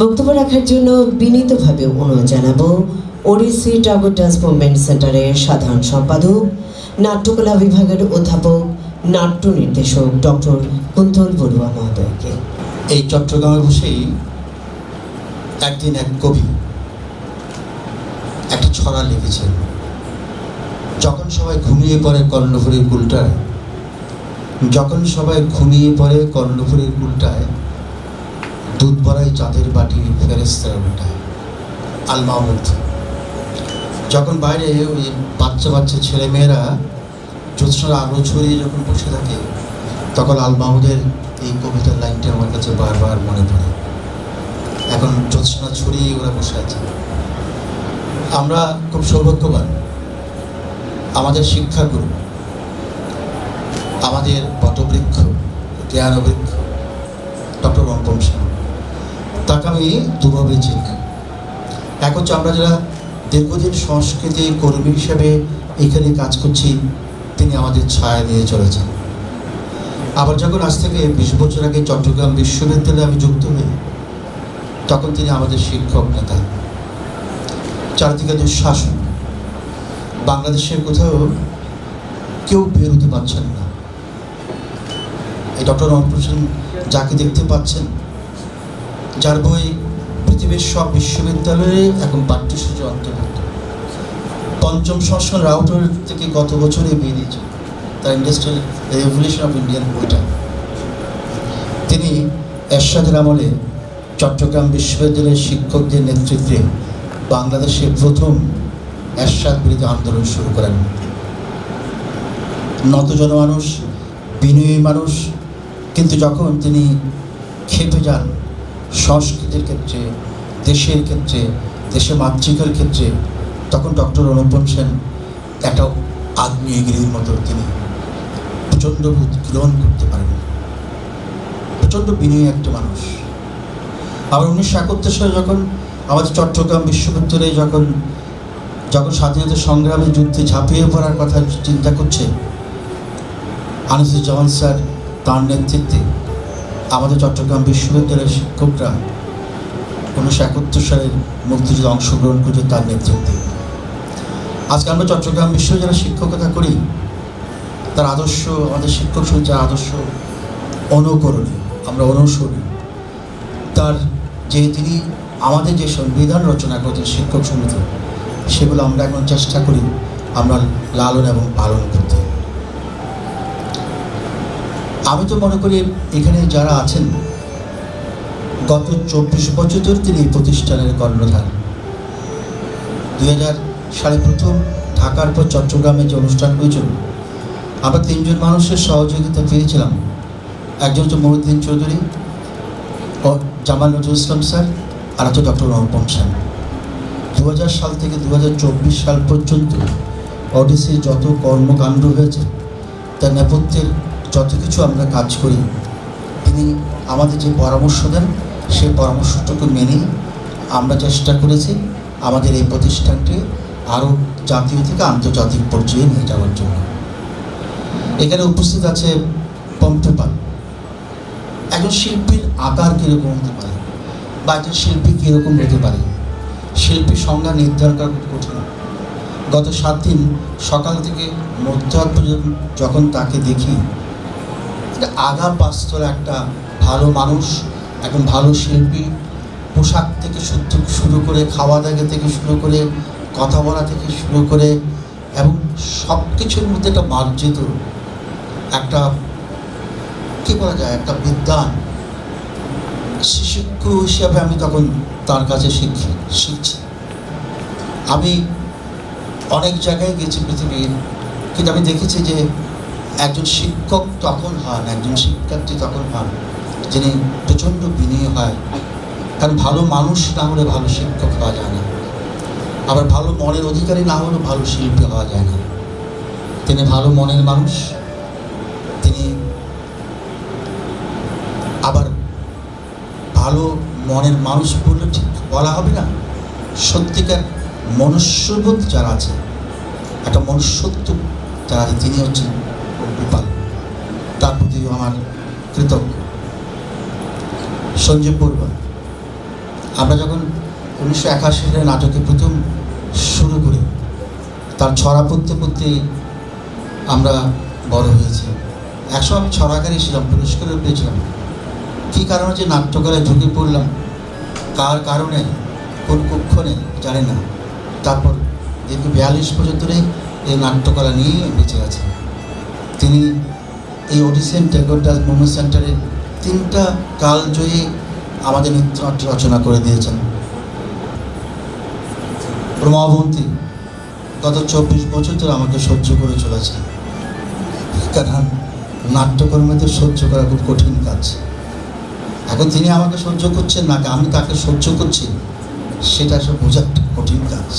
বক্তব্য রাখার জন্য বিনীতভাবে অনুরোধ জানাব। ওড়িশি টাগর ডান্স মুভমেন্ট সেন্টারের সাধারণ সম্পাদক, নাট্যকলা বিভাগের অধ্যাপক, নাট্য নির্দেশক ডক্টর কুন্তল বড়ুয়া মহোদয়কে। এই চট্টগ্রামে বসেই একদিন এক কবি একটা ছড়া লিখেছেন। যখন সবাই ঘুমিয়ে পড়ে কর্ণফুরের কুলটায়, যখন সবাই ঘুমিয়ে পড়ে কর্ণফুরের কুলটায় দুধ ভরাই চাঁদের বাটি ফেরেস্তারা উল্টায় আল মাহমুদ যখন বাইরে ওই বাচ্চা বাচ্চা ছেলে মেয়েরা জ্যোৎস্নার আলো ছড়িয়ে যখন বসে থাকে, তখন আল মাহমুদের এই কবিতার লাইনটা আমার কাছে বারবার মনে পড়ে। এখন জ্যোৎস্না ছড়িয়ে ওরা বসে আছে। আমরা খুব সৌভাগ্যবান। আমাদের শিক্ষাগুরু, আমাদের বটবৃক্ষ, জ্ঞানবৃক্ষ, ডক্টর রঙ্কম সেন। তাকে আমি দুভাবে চিনি এক হচ্ছে আমরা যারা দীর্ঘদিন সংস্কৃতি কর্মী হিসেবে এখানে কাজ করছি, তিনি আমাদের ছায়া দিয়ে চলেছেন। আবার যখন আজ থেকে বিশ বছর আগে চট্টগ্রাম বিশ্ববিদ্যালয়ে আমি যুক্ত হই, তখন তিনি আমাদের শিক্ষক নেতা। চারদিকে দুঃশাসন। বাংলাদেশের কোথাও কেউ বেরোতে পারছেন না। এই ডক্টর রমপ্রসেন যাকে দেখতে পাচ্ছেন যার বই পৃথিবীর সব বিশ্ববিদ্যালয়ে এখন পাঠ্যসূচি অন্তর্ভুক্ত। পঞ্চম সংস্করণ রাউটার থেকে গত বছরে বেরিয়েছে তার ইন্ডাস্ট্রিয়াল রেভলিউশন অফ ইন্ডিয়ান বইটা। তিনি এরশাদের আমলে চট্টগ্রাম বিশ্ববিদ্যালয়ের শিক্ষকদের নেতৃত্বে বাংলাদেশের প্রথম এরশাদ বিরোধী আন্দোলন শুরু করেন। নতজন মানুষ, বিনয়ী মানুষ, কিন্তু যখন তিনি খেপে যান সংস্কৃতির ক্ষেত্রে, দেশের ক্ষেত্রে দেশে মাতৃকার ক্ষেত্রে, তখন ডক্টর অনুপম সেন একটা আগ্নেয়গিরির মতো তিনি প্রচণ্ড গ্রহণ করতে পারেন। প্রচণ্ড বিনয়ী একটা মানুষ। আবার উনিশশো একাত্তর সালে যখন আমাদের চট্টগ্রাম বিশ্ববিদ্যালয়ে যখন যখন স্বাধীনতা সংগ্রামে যুদ্ধে ঝাঁপিয়ে পড়ার কথা চিন্তা করছে, আনিসুজ্জামান স্যার তার নেতৃত্বে আমাদের চট্টগ্রাম বিশ্ববিদ্যালয়ের শিক্ষকরা উনিশশো একাত্তর সালের মুক্তিযুদ্ধে অংশগ্রহণ করেছে তার নেতৃত্বে। আজকে আমরা চট্টগ্রাম বিশ্ববিদ্যালয়ের শিক্ষকতা করি। তার আদর্শ, আমাদের শিক্ষক সমিতির আদর্শ অনুকরণীয় আমরা অনুসরণীয় তার যে তিনি আমাদের যে সংবিধান রচনা করেছেন শিক্ষক সমিতি, সেগুলো আমরা এখন চেষ্টা করি আমরা লালন এবং পালন করতে। আমি তো মনে করি এখানে যারা আছেন, গত চব্বিশ বছর ধরে তিনি এই প্রতিষ্ঠানের কর্ণধার। দুই হাজার সালে প্রথম ঢাকার পর চট্টগ্রামে যে অনুষ্ঠান হয়েছিল, আমরা তিনজন মানুষের সহযোগিতা পেয়েছিলাম। একজন হচ্ছে মহিউদ্দিন চৌধুরী জামাল নজরুল ইসলাম স্যার, আর হচ্ছে ডক্টর অনুপম সেন। দু সাল থেকে দু হাজার চব্বিশ সাল পর্যন্ত অডিসির যত কর্মকাণ্ড হয়েছে, তার নেপথ্যের যত কিছু আমরা কাজ করি, তিনি আমাদের যে পরামর্শ দেন সেই পরামর্শটুকু মেনে আমরা চেষ্টা করেছি আমাদের এই প্রতিষ্ঠানটি আরও জাতীয় থেকে আন্তর্জাতিক পর্যায়ে নিয়ে যাওয়ার জন্য। এখানে উপস্থিত আছে পম্পেপাল একজন শিল্পীর আকার কীরকম হতে পারে বা একজন শিল্পী কীরকম হতে পারে? শিল্পীর সংজ্ঞা নির্ধারণ করা কঠিন। গত সাত দিন সকাল থেকে মধ্যরাত পর্যন্ত যখন তাকে দেখি আগা পাস্তর একটা ভালো মানুষ, একজন ভালো শিল্পী, পোশাক থেকে শুরু করে, খাওয়া দাওয়া থেকে শুরু করে, কথা বলা থেকে শুরু করে, এবং সব কিছুর মধ্যে একটা মার্জিত, একটা, কী বলা যায়, একটা বিদ্যান। শিক্ষক হিসাবে আমি তখন তার কাছে শিখি শিখছি। আমি অনেক জায়গায় গেছি পৃথিবীর, কিন্তু আমি দেখেছি যে একজন শিক্ষক তখন হন, একজন শিক্ষার্থী তখন হন, যিনি প্রচণ্ড বিনয়ী হয়। কারণ ভালো মানুষ না হলে ভালো শিক্ষক হওয়া যায় না। আবার ভালো মনের অধিকারী না হলেও ভালো শিল্পী হওয়া যায় না। তিনি ভালো মনের মানুষ, তিনি আবার ভালো মনের মানুষ বললে ঠিক বলা হবে না? সত্যিকার মনুষ্যবোধ যারা আছে, একটা মনুষ্যত্ব যারা আছে, তিনি হচ্ছেন গোপাল, তার প্রতি আমার কৃতজ্ঞ। সঞ্জীব বড়ুয়া আমরা যখন উনিশশো একাশি সালে নাটকে প্রথম শুরু করি, তার ছড়া পড়তে পড়তে আমরা বড় হয়েছি। একসময় আমি ছড়াকারই ছিলাম পুরস্কারও পেয়েছিলাম। কী কারণে যে নাট্যকলায় ঢুকে পড়লাম, কার কারণে, কোন কক্ষণে জানি না। তারপর দীর্ঘ বিয়াল্লিশ বছর ধরে এই নাট্যকলা নিয়ে বেঁচে আছে। তিনি এই ওডিসিয়ান টেগর ডাস মুভমেন্ট সেন্টারে তিনটা কালজয়ী আমাদের নৃত্যনাট্য রচনা করে দিয়েছেন। প্রমাবন্তী গত চব্বিশ বছর ধরে আমাকে সহ্য করে চলেছে। কারণ নাট্যকর্মীদের সহ্য করা খুব কঠিন কাজ। এখন তিনি আমাকে সহ্য করছেন না, আমি তাকে সহ্য করছি, সেটা আসলে বোঝা কঠিন কাজ।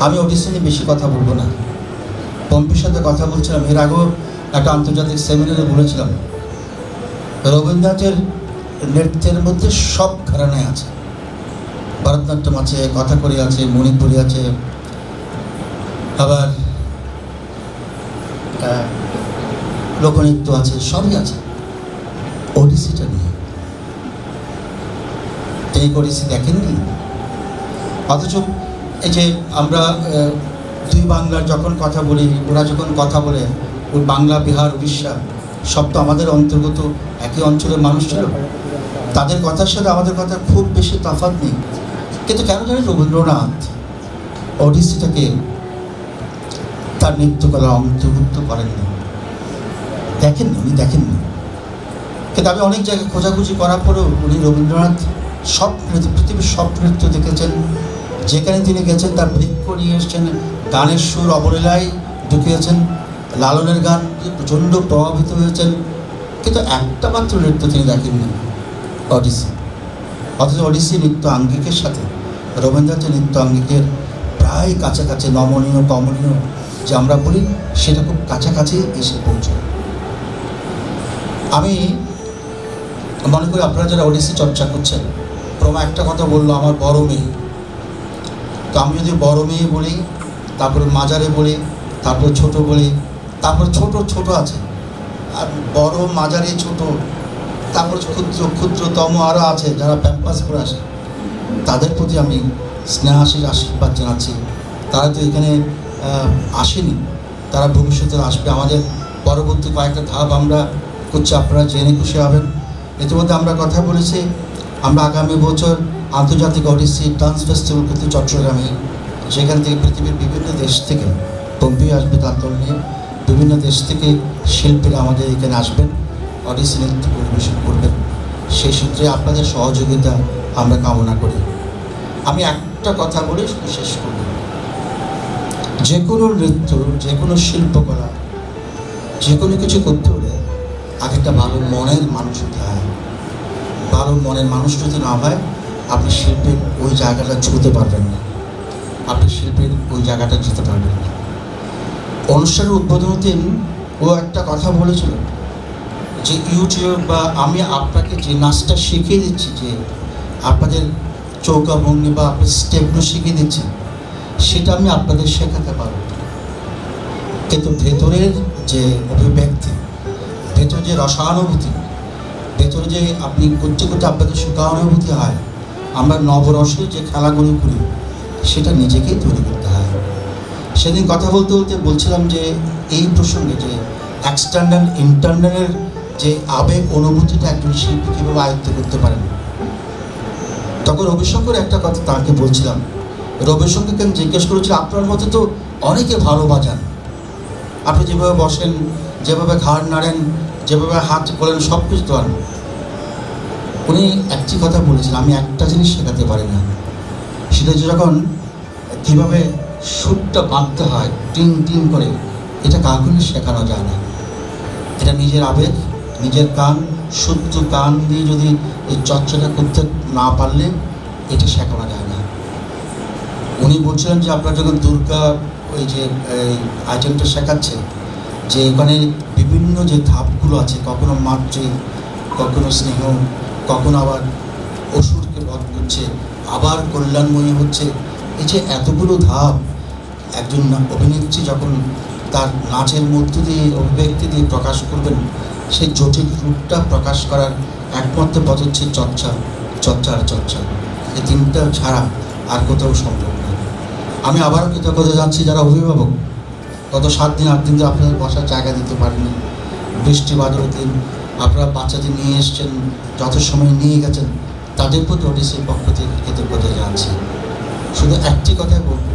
আমি ওডিসি বেশি কথা বলব না। পম্পির সাথে কথা বলছিলাম। এর আগেও একটা আন্তর্জাতিক সেমিনারে বলেছিলাম, রবীন্দ্রনাথের নৃত্যের মধ্যে সব ঘরানায় আছে। ভরতনাট্যম আছে কথাকলি আছে, মণিপুরি আছে। আবার লোকনৃত্য আছে, সবই আছে। ওডিসিটা নিয়ে। এই ওডিসি দেখেননি? অথচ এই যে আমরা দুই বাংলার যখন কথা বলি, ওরা যখন কথা বলে ওই বাংলা, বিহার, উড়িষ্যা, সব তো আমাদের অন্তর্গত একই অঞ্চলের মানুষ ছিল। তাদের কথার সাথে আমাদের কথা খুব বেশি তফাৎ নেই। কিন্তু কেন জানি রবীন্দ্রনাথ ওডিসিটাকে তার নৃত্যকলা অন্তর্ভুক্ত করেননি। দেখেননি, উনি দেখেননি। কিন্তু আমি অনেক জায়গায় খোঁজাখুঁজি করার পরেও উনি রবীন্দ্রনাথ সব নৃত্য, পৃথিবীর সব নৃত্য দেখেছেন। যেখানে তিনি গেছেন, তার বৃক্ষ নিয়ে এসছেন গানের সুর অবলীলায় ঢুকিয়েছেন। লালনের গান প্রচণ্ড প্রভাবিত হয়েছেন। কিন্তু একটা মাত্র নৃত্য তিনি দেখেননি অডিসি অথচ অডিসি নৃত্য আঙ্গিকের সাথে। রবীন্দ্রনাথের নৃত্য আঙ্গিকের প্রায় কাছাকাছি নমনীয়, কমনীয় যে আমরা বলি, সেটা খুব কাছাকাছি এসে পৌঁছয়। আমি মনে করি আপনারা যারা ওডিসি চর্চা করছেন, প্রমা একটা কথা বলল আমার বড় মেয়ে। তো আমি যদি বড় মেয়ে বলি তারপরে মাজারে বলি, তারপর ছোট বলি, তারপর ছোট ছোট আছে। আর বড়, মাঝারি, ছোট, তারপর ক্ষুদ্র, ক্ষুদ্রতম আরও আছে যারা প্যাম্পাস করে আসে। তাদের প্রতি আমি স্নেহাশিস আশীর্বাদ জানাচ্ছি। তারা তো এখানে আসেনি। তারা ভবিষ্যতে আসবে। আমাদের পরবর্তী কয়েকটা ধাপ আমরা করছি। আপনারা জেনে খুশি হবেন। ইতিমধ্যে আমরা কথা বলেছি। আমরা আগামী বছর আন্তর্জাতিক ওডিসি ডান্স ফেস্টিভ্যাল করতে চট্টগ্রামে সেখান থেকে পৃথিবীর বিভিন্ন দেশ থেকে পম্পি আসবে তার দল নিয়ে। বিভিন্ন দেশ থেকে শিল্পীরা আমাদের এখানে আসবেন অডিসি নৃত্য পরিবেশন করবেন। সেই সূত্রে আপনাদের সহযোগিতা আমরা কামনা করি। আমি একটা কথা বলে শুধু শেষ করব। যে কোনো নৃত্য, যে কোনো শিল্পকলা, যে কোনো কিছু করতে হলে আগে একটা ভালো মনের মানুষ হতে হয়। ভালো মনের মানুষ যদি না হয়, আপনি শিল্পের ওই জায়গাটা ছুঁতে পারবেন না। আপনি শিল্পের ওই জায়গাটা যেতে পারবেন অনুষ্ঠানের উদ্বোধন দিন ও একটা কথা বলেছিল যে ইউটিউব বা আমি আপনাকে যে নাচটা শিখিয়ে দিচ্ছি যে আপনাদের চৌকা ভঙ্গি বা আপনার স্টেপগুলো শিখিয়ে দিচ্ছি, সেটা আমি আপনাদের শেখাতে পারব। কিন্তু ভেতরের যে অভিব্যক্তি ভেতরে যে রসানুভূতি, ভেতরে যে আপনি করতে করতে আপনাদের সুখানুভূতি হয়, আমরা নবরসে যে খেলাগুলো করি সেটা নিজেকেই তৈরি করতে হয়। সেদিন কথা বলতে বলতে বলছিলাম যে, এই প্রসঙ্গে যে এক্সটার্নাল ইন্টারনালের যে আবেগ অনুভূতিটা একজন শিল্পী কীভাবে আয়ত্ত করতে পারেন। তখন রবিশঙ্কর একটা কথা তাকে বলছিলাম। রবিশঙ্করকে আমি জিজ্ঞেস করেছি আপনার মধ্যে তো অনেকে ভালো বাজান। আপনি যেভাবে বসেন, যেভাবে ঘাড় নাড়েন, যেভাবে হাত করেন সব কিছু তো উনি একটি কথা বলেছেন আমি একটা জিনিস শেখাতে পারি না। সেটা যখন কীভাবে সুরটা বাঁধতে হয় টিং টিং করে, এটা কাউকে শেখানো যায় না। এটা নিজের আবেগ, নিজের কান, শুদ্ধ কান দিয়ে যদি এই চর্চাটা করতে না পারলে এটা শেখানো যায় না। উনি বলছিলেন যে আপনার যখন দুর্গা ওই যে আইটেমটা শেখাচ্ছে যে ওখানে বিভিন্ন যে ধাপগুলো আছে, কখনো মাতৃ, কখনো স্নেহ, কখনো আবার অসুরকে বধ করছে আবার কল্যাণময়ী হচ্ছে। এই যে এতগুলো ধাপ, একজন অভিনেত্রী যখন তার নাচের মধ্য দিয়ে, অভিব্যক্তি দিয়ে প্রকাশ করবেন, সেই জটিল রূপটা প্রকাশ করার একমাত্র পথ হচ্ছে চর্চা চর্চা আর চর্চা। এই তিনটা ছাড়া আর কোথাও সম্ভব নয়। আমি আবারও কৃতজ্ঞতা জানছি যারা অভিভাবক। গত সাত দিন, আট দিন ধরে আপনাদের বসার জায়গা দিতে পারেনি। বৃষ্টি বাদলের দিন, আপনারা বাচ্চাদের নিয়ে এসছেন যত সময় নিয়ে গেছেন। তাদের প্রতি ওডিসির পক্ষ থেকে কৃতজ্ঞতা জানছি শুধু একটি কথাই বলব,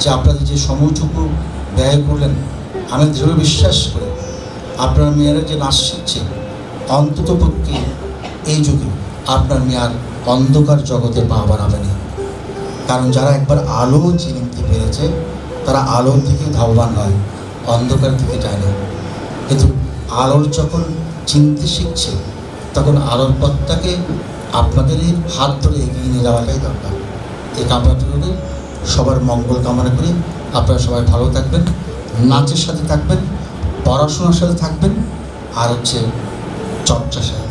যে আপনাদের যে সময়টুকু ব্যয় করলেন, আমি দৃঢ় বিশ্বাস করি আপনার মেয়েরা যে নাচ শিখছে, অন্তত পক্ষে এই যুগে আপনার মেয়ার অন্ধকার জগতে পা বাড়াবে না। কারণ যারা একবার আলো চিনতে পেরেছে, তারা আলোর থেকে ধাবমান হয় অন্ধকার দিকে যায় না কিন্তু আলোর যখন চিনতে শিখছে, তখন আলোর পথটাকে আপনাদেরই হাত ধরে এগিয়ে নিয়ে যাওয়াটাই দরকার। এই কামনাটি করে সবার মঙ্গল কামনা করি। আপনারা সবাই ভালো থাকবেন, নাচের সাথে থাকবেন, পড়াশোনার সাথে থাকবেন, আর হচ্ছে চর্চার সাথে।